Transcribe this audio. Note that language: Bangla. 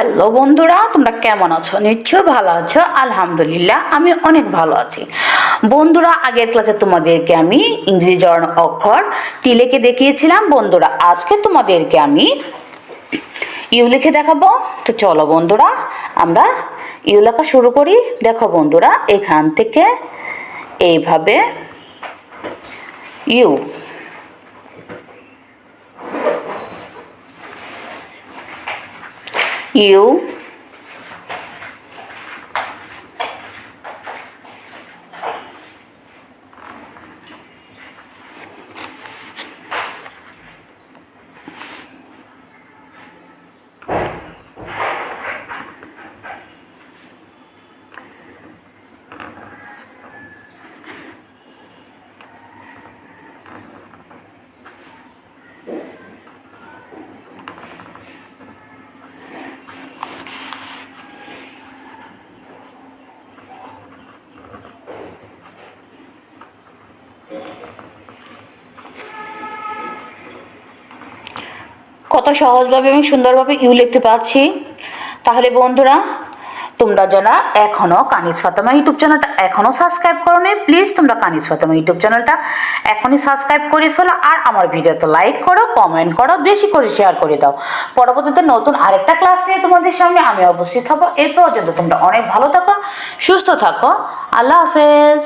হ্যালো বন্ধুরা, তোমরা কেমন আছো? নিশ্চয় ভালো আছো। আলহামদুলিল্লাহ, আমি অনেক ভালো আছি। বন্ধুরা, আগের ক্লাসে তোমাদেরকে আমি ইংরেজি জড়ানো অক্ষর লিখে দেখিয়েছিলাম? বন্ধুরা, আজকে তোমাদেরকে আমি ইউ লিখে দেখাবো। তো চলো বন্ধুরা, আমরা ইউ লেখা শুরু করি। দেখো বন্ধুরা, এখান থেকে এইভাবে ইউ ইউ কত সহজভাবে এবং সুন্দরভাবে ইউ লিখতে পারছি। তাহলে বন্ধুরা, তোমরা যারা এখনও কানিজ ফাতেমা ইউটিউব চ্যানেলটা এখনও সাবস্ক্রাইব করো নি প্লিজ তোমরা কানিজ ফাতেমা ইউটিউব চ্যানেলটা এখনই সাবস্ক্রাইব করে ফেলো আর আমার ভিডিওতে লাইক করো কমেন্ট করো, বেশি করে শেয়ার করে দাও। পরবর্তীতে নতুন আরেকটা ক্লাস নিয়ে তোমাদের সামনে আমি উপস্থিত হব এই পর্যন্ত তোমরা অনেক ভালো থাকো, সুস্থ থাকো। আল্লাহ হাফেজ।